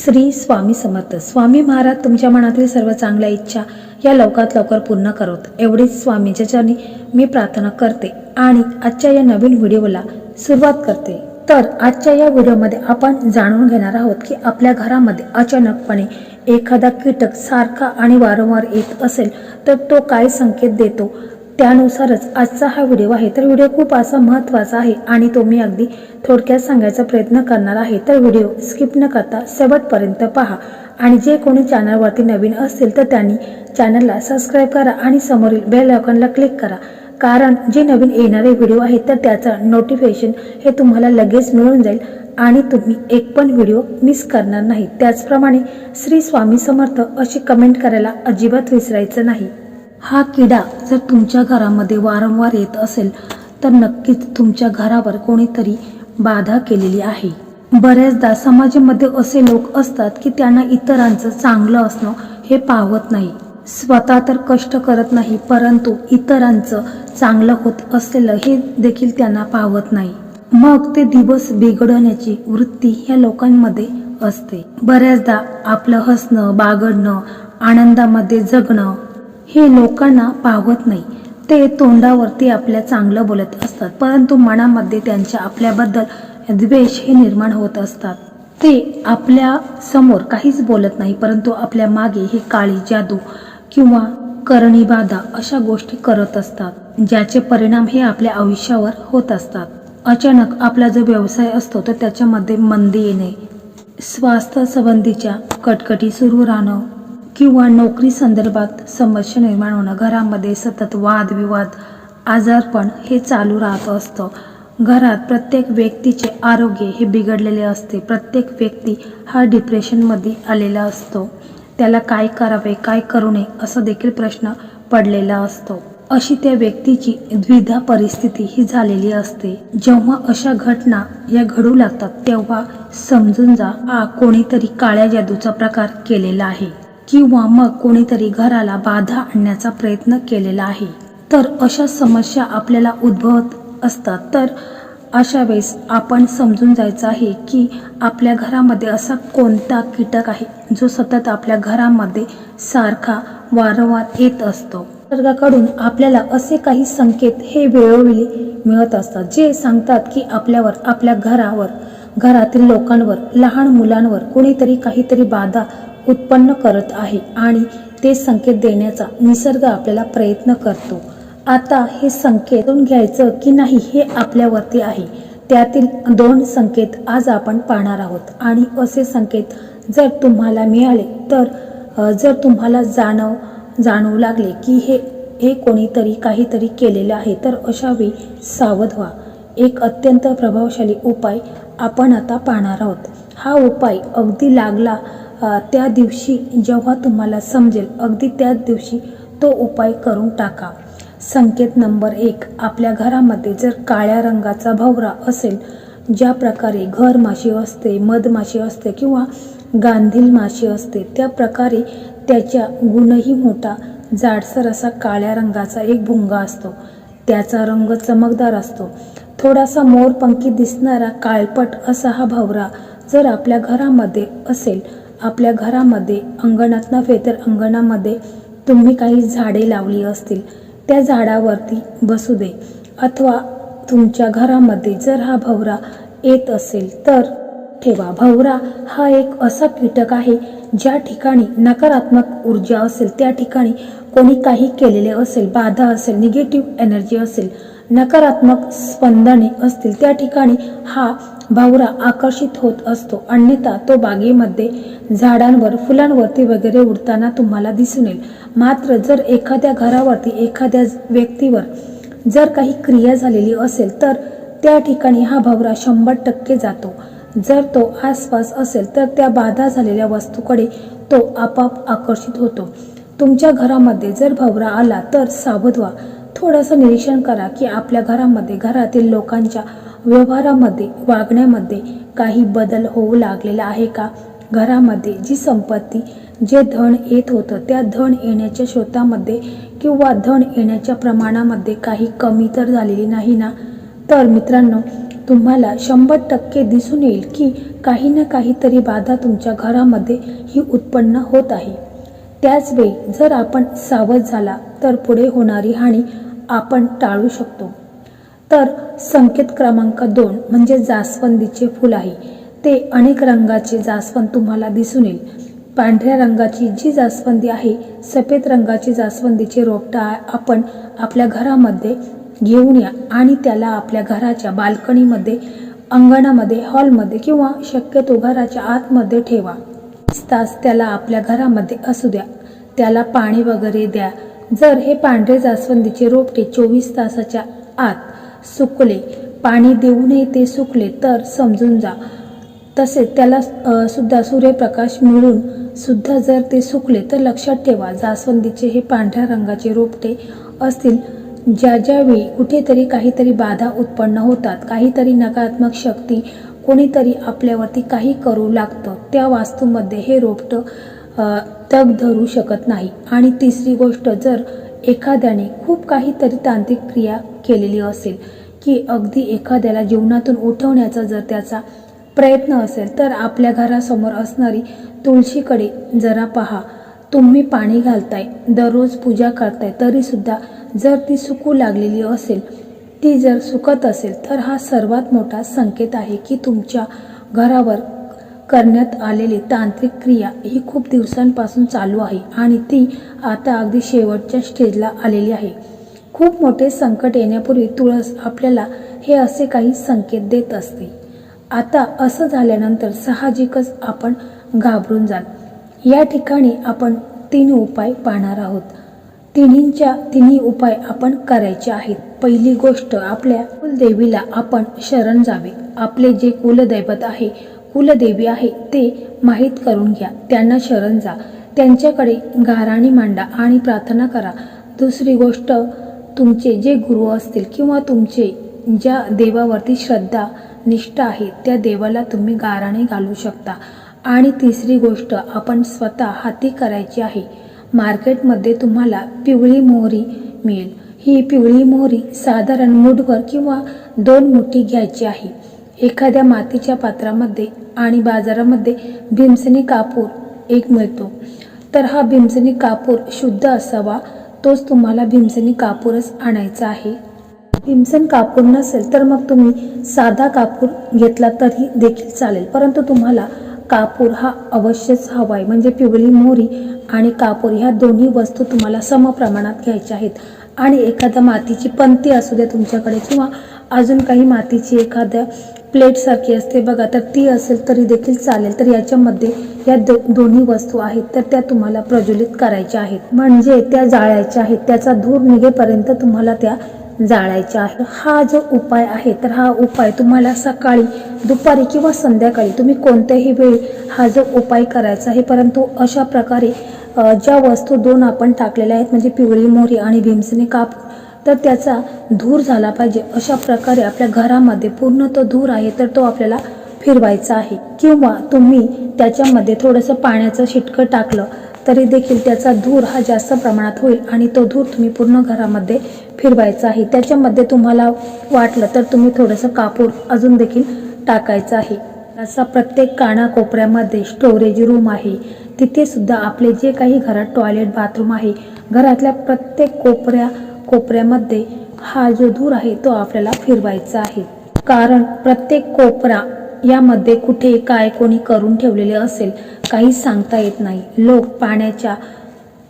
श्री स्वामी समर्थ. स्वामी महाराज तुमच्या मनातील सर्व चांगल्या इच्छा या लवकरात लवकर पूर्ण करत. एवढीच स्वामीच्या चरणी मी प्रार्थना करते आणि आजच्या या नवीन व्हिडिओला सुरुवात करते. तर आजच्या या व्हिडिओमध्ये आपण जाणून घेणार आहोत की आपल्या घरामध्ये अचानकपणे एखादा कीटक सारखा आणि वारंवार येत असेल तर तो काय संकेत देतो? त्यानुसारच आजचा हा व्हिडिओ आहे. तर व्हिडिओ खूप असा महत्त्वाचा आहे आणि तो मी अगदी थोडक्यात सांगायचा प्रयत्न करणार आहे. तर व्हिडिओ स्किप न करता शेवटपर्यंत पहा. आणि जे कोणी चॅनलवरती नवीन असतील तर त्यांनी चॅनलला सबस्क्राईब करा आणि समोरील बेल आयकॉनला क्लिक करा. कारण जे नवीन येणारे व्हिडिओ आहेत तर त्याचं नोटिफिकेशन हे तुम्हाला लगेच मिळून जाईल आणि तुम्ही एक पण व्हिडिओ मिस करणार नाही. त्याचप्रमाणे श्री स्वामी समर्थ अशी कमेंट करायला अजिबात विसरायचं नाही. हा किडा जर तुमच्या घरामध्ये वारंवार येत असेल तर नक्कीच तुमच्या घरावर कोणीतरी बाधा केलेली आहे. बऱ्याचदा समाजामध्ये असे लोक असतात की त्यांना इतरांचं चांगलं असणं हे पाहत नाही. स्वतः तर कष्ट करत नाही परंतु इतरांचं चांगलं होत असलेलं हे देखील त्यांना पाहत नाही. मग ते दिवस बिघडवण्याची वृत्ती या लोकांमध्ये असते. बऱ्याचदा आपलं हसणं बागडणं आनंदामध्ये जगणं हे लोकांना पाहत नाही. ते तोंडावरती आपल्या चांगलं बोलत असतात. परंतु मनामध्ये त्यांच्या आपल्याबद्दल द्वेष हे निर्माण होत असतात. ते आपल्यासमोर काहीच बोलत नाही परंतु आपल्या मागे हे काळी जादू किंवा करणी बाधा अशा गोष्टी करत असतात ज्याचे परिणाम हे आपल्या आयुष्यावर होत असतात. अचानक आपला जो व्यवसाय असतो तर त्याच्यामध्ये मंदी येणे स्वास्थ्य संबंधीच्या कटकटी सुरू राहणं किंवा नोकरी संदर्भात समस्या निर्माण होणं घरामध्ये सतत वादविवाद आजारपण हे चालू राहत असतं. घरात प्रत्येक व्यक्तीचे आरोग्य हे बिघडलेले असते. प्रत्येक व्यक्ती हा डिप्रेशनमध्ये आलेला असतो. त्याला काय करावे काय करू नये असा देखील प्रश्न पडलेला असतो. अशी त्या व्यक्तीची द्विधा परिस्थिती ही झालेली असते. जेव्हा अशा घटना या घडू लागतात तेव्हा समजून जा हा कोणीतरी काळ्या जादूचा प्रकार केलेला आहे. किंवा मग कोणीतरी घराला बाधा आणण्याचा प्रयत्न केलेला आहे. तर अशा समस्या आपल्याला उद्भवत असतात. तर अशा वेळेस आपण समजून जायचं आहे की आपल्या घरामध्ये असा कोणता कीटक आहे जो सतत आपल्या घरामध्ये सारखा वारंवार येत असतो. निसर्गाकडून आपल्याला असे काही संकेत हे वेळोवेळी मिळत असतात जे सांगतात की आपल्यावर आपल्या घरावर घरातील लोकांवर लहान मुलांवर कोणीतरी काहीतरी बाधा उत्पन्न करत आहे आणि ते संकेत देण्याचा निसर्ग आपल्याला प्रयत्न करतो. आता हे संकेत घ्यायचं की नाही हे आपल्यावरती आहे. त्यातील दोन संकेत आज आपण पाहणार आहोत. आणि असे संकेत जर तुम्हाला मिळाले तर जर तुम्हाला जाणव जाणवू लागले की हे हे कोणीतरी काहीतरी केलेलं आहे तर अशावेळी सावध व्हा. एक अत्यंत प्रभावशाली उपाय आपण आता पाहणार आहोत. हा उपाय अगदी लागला त्या दिवशी जेव्हा तुम्हाला समजेल अगदी त्याच दिवशी तो उपाय करून टाका. संकेत नंबर एक आपल्या घरामध्ये जर काळ्या रंगाचा भवरा असेल ज्या प्रकारे घर माशी असते मधमाशी असते किंवा गांधील माशी असते त्या प्रकारे त्याच्या गुणही मोठा जाडसर असा काळ्या रंगाचा एक भुंगा असतो. त्याचा रंग चमकदार असतो. थोडासा मोरपंखी दिसणारा काळपट असा हा भवरा जर आपल्या घरामध्ये असेल आपल्या घरामध्ये अंगणात नव्हे तर अंगणामध्ये तुम्ही काही झाडे लावली असतील त्या झाडावरती बसू दे. अथवा तुमच्या घरामध्ये जर हा भवरा येत असेल तर ठेवा. भवरा हा एक असा कीटक आहे ज्या ठिकाणी नकारात्मक ऊर्जा असेल त्या ठिकाणी कोणी काही केलेले असेल बाधा असेल निगेटिव्ह एनर्जी असेल नकारात्मक स्पंदने असतील त्या ठिकाणी हा भावरा आकर्षित होत असतो. अन्यथा तो बागेमध्ये झाडांवर फुलांवरती वगैरे उडताना तुम्हाला दिसून येईल. मात्र जर एखाद्या घरावरती एखाद्या व्यक्तीवर जर काही क्रिया झालेली असेल तर त्या ठिकाणी हा भवरा शंभर टक्के जातो. जर तो आसपास असेल तर त्या बाधा झालेल्या वस्तूकडे तो आपाप आकर्षित होतो. तुमच्या घरामध्ये जर भवरा आला तर सावध व्हा. थोडंसं निरीक्षण करा की आपल्या घरामध्ये घरातील लोकांच्या व्यवहारामध्ये वागण्यामध्ये काही बदल होऊ लागलेला आहे का? घरामध्ये जी संपत्ती जे धन येत होतं त्या धन येण्याच्या स्रोतामध्ये किंवा धन येण्याच्या प्रमाणामध्ये काही कमी तर झालेली नाही ना? तर मित्रांनो तुम्हाला शंभर टक्के दिसून येईल की काही ना काहीतरी बाधा तुमच्या घरामध्ये ही उत्पन्न होत आहे. त्याचवेळी जर आपण सावध झाला तर पुढे होणारी हानी आपण टाळू शकतो. तर संकेत क्रमांक दोन म्हणजे जास्वंदीचे फूल आहे ते अनेक रंगाचे जास्वंद तुम्हाला दिसून येईल. पांढऱ्या रंगाची जी जास्वंदी आहे सफेद रंगाची जास्वंदीचे रोपटा आपण आपल्या घरामध्ये घेऊन या आणि त्याला आपल्या घराच्या बाल्कनीमध्ये अंगणामध्ये हॉलमध्ये किंवा शक्यतो घराच्या आतमध्ये ठेवा. तास त्याला आपल्या घरामध्ये असू द्या. त्याला पाणी वगैरे द्या. जर हे पांढरे जास्वंदीचे रोपटे चोवीस तासाच्या आत सुकले. पाणी देऊनही ते सुकले तर समजून जा. तसेच त्याला सुद्धा सूर्यप्रकाश मिळून सुद्धा जर ते सुकले तर लक्षात ठेवा जास्वंदीचे हे पांढऱ्या रंगाचे रोपटे असतील. ज्या ज्यावेळी कुठेतरी काहीतरी बाधा उत्पन्न होतात काहीतरी नकारात्मक शक्ती कोणीतरी आपल्यावरती काही करू लागतं त्या वास्तूमध्ये हे रोपटं तग धरू शकत नाही. आणि तिसरी गोष्ट जर एखाद्याने खूप काहीतरी तांत्रिक क्रिया केलेली असेल की अगदी एखाद्याला जीवनातून उठवण्याचा जर त्याचा प्रयत्न असेल तर आपल्या घरासमोर असणारी तुळशीकडे जरा पहा. तुम्ही पाणी घालताय दररोज पूजा करताय तरीसुद्धा जर ती सुकू लागलेली असेल ती जर सुकत असेल तर हा सर्वात मोठा संकेत आहे की तुमच्या घरावर करण्यात आलेली तांत्रिक क्रिया ही खूप दिवसांपासून चालू आहे आणि ती आता अगदी शेवटच्या स्टेजला आलेली आहे. खूप मोठे संकट येण्यापूर्वी तुळस आपल्याला हे असे काही संकेत देत असते. आता असं झाल्यानंतर साहजिकच आपण घाबरून जाल. या ठिकाणी आपण तीन उपाय पाहणार आहोत. तिन्हींच्या तिन्ही उपाय आपण करायचे आहेत. पहिली गोष्ट आपल्या कुलदेवीला आपण शरण जावे. आपले जे कुलदैवत आहे कुलदेवी आहे ते माहीत करून घ्या. त्यांना शरण जा. त्यांच्याकडे गाराणी मांडा आणि प्रार्थना करा. दुसरी गोष्ट तुमचे जे गुरु असतील किंवा तुमचे ज्या देवावरती श्रद्धा निष्ठा आहे त्या देवाला तुम्ही गाराणे घालू शकता. आणि तिसरी गोष्ट आपण स्वतः हाती करायची आहे. मार्केटमध्ये तुम्हाला पिवळी मोहरी मिळेल. ही पिवळी मोहरी साधारण मुठभर किंवा दोन मुठी घ्यायची आहे. एखाद्या मातीच्या पात्रामध्ये आणि बाजारामध्ये भीमसेनी कापूर एक मिळतो. तर हा भीमसेनी कापूर शुद्ध असावा तोच तुम्हाला भीमसेनी कापूरच आणायचा आहे. भीमसेन कापूर नसेल तर मग तुम्ही साधा कापूर घेतला तरी देखील चालेल. परंतु तुम्हाला कापूर हा अवश्यच हवा आहे म्हणजे पिवळी मोहरी आणि कापूर ह्या दोन्ही वस्तू तुम्हाला समप्रमाणात घ्यायच्या आहेत. आणि एखाद्या मातीची पंती असू द्या तुमच्याकडे किंवा अजून काही मातीची एखाद्या प्लेटसारखी असते. बघा तर ती असेल तरी देखील चालेल. तर याच्यामध्ये या दो दोन्ही वस्तू आहेत तर त्या तुम्हाला प्रज्वलित करायच्या आहेत. म्हणजे त्या जाळायच्या आहेत. त्याचा धूर निघेपर्यंत तुम्हाला त्या जाळायच्या आहे हा जो उपाय आहे तर हा उपाय तुम्हाला सकाळी दुपारी किंवा संध्याकाळी तुम्ही कोणत्याही वेळी हा जो उपाय करायचा आहे परंतु अशा प्रकारे ज्या वस्तू दोन आपण टाकलेल्या आहेत म्हणजे पिवळी मोहरी आणि भीमसेने काप तर त्याचा धूर झाला पाहिजे. अशा प्रकारे आपल्या घरामध्ये पूर्ण तो धूर आहे तर तो आपल्याला फिरवायचा आहे. किंवा तुम्ही त्याच्यामध्ये थोडंसं पाण्याचं शिटकं टाकलं तरी देखील त्याचा धूर हा जास्त प्रमाणात होईल आणि तो धूर तुम्ही पूर्ण घरामध्ये फिरवायचा आहे. त्याच्यामध्ये तुम्हाला वाटलं तर तुम्ही थोडंसं कापूर अजून देखील टाकायचं आहे. असा प्रत्येक कानाकोपऱ्यामध्ये स्टोरेज रूम आहे. तिथे सुद्धा आपले जे काही घरात टॉयलेट बाथरूम आहे घरातल्या प्रत्येक कोपऱ्या कोपऱ्यामध्ये हा जो धूर आहे तो आपल्याला फिरवायचा आहे. कारण प्रत्येक कोपरा यामध्ये कुठे काय कोणी करून ठेवलेले असेल काही सांगता येत नाही. लोक पाण्याच्या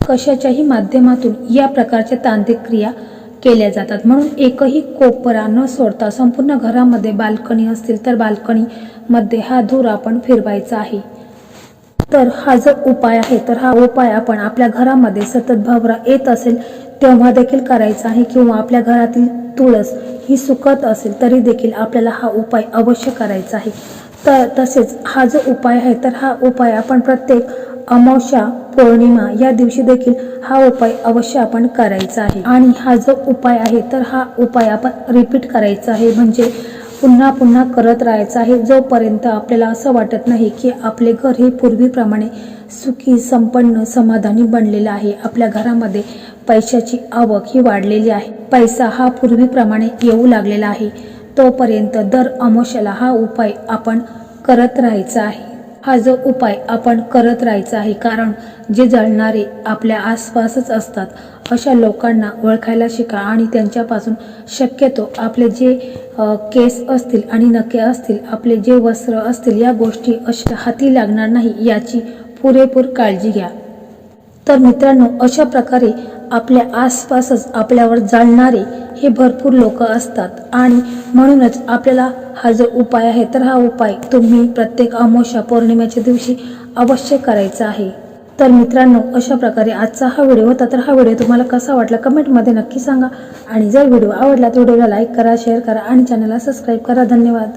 कशाच्याही माध्यमातून या प्रकारच्या तांत्रिक क्रिया केल्या जातात. म्हणून एकही कोपरा न सोडता संपूर्ण घरामध्ये बाल्कनी असतील तर बाल्कनीमध्ये हा धूर आपण फिरवायचा आहे. तर हा जो उपाय आहे तर हा उपाय आपण आपल्या घरामध्ये सतत भवरा येत असेल तेव्हा देखील करायचा आहे किंवा आपल्या घरातील तुळस ही सुकत असेल तरी देखील आपल्याला हा उपाय अवश्य करायचा आहे. तर तसेच हा जो उपाय आहे तर हा उपाय आपण प्रत्येक अमावस्या पौर्णिमा या दिवशी देखील हा उपाय अवश्य आपण करायचा आहे. आणि हा जो उपाय आहे तर हा उपाय आपण रिपीट करायचा आहे. म्हणजे पुन्हा पुन्हा करत राहायचं आहे. जोपर्यंत आपल्याला असं वाटत नाही की आपले घर हे पूर्वीप्रमाणे सुखी संपन्न समाधानी बनलेलं आहे आपल्या घरामध्ये पैशाची आवक ही वाढलेली आहे. पैसा हा पूर्वीप्रमाणे येऊ लागलेला आहे. तोपर्यंत दर अमोशाला हा उपाय आपण करत राहायचा आहे. हा जो उपाय आपण करत राहायचा आहे कारण जे जळणारे आपल्या आसपासच असतात अशा लोकांना ओळखायला शिका आणि त्यांच्यापासून शक्यतो आपले जे केस असतील आणि नखे असतील आपले जे वस्त्र असतील या गोष्टी अशा हाती लागणार नाही याची पुरेपूर काळजी घ्या. तर मित्रांनो अशा प्रकारे आपल्या आसपासच आपल्यावर जाळणारे हे भरपूर लोक असतात. आणि म्हणूनच आपल्याला हा जो उपाय आहे तर हा उपाय तुम्ही प्रत्येक अमावस्या पौर्णिमेच्या दिवशी अवश्य करायचा आहे. तर मित्रांनो अशा प्रकारे आजचा हा व्हिडिओ होता. तर हा व्हिडिओ तुम्हाला कसा वाटला कमेंटमध्ये नक्की सांगा. आणि जर व्हिडिओ आवडला तर व्हिडिओला लाईक करा शेअर करा आणि चॅनलला सबस्क्राईब करा. धन्यवाद.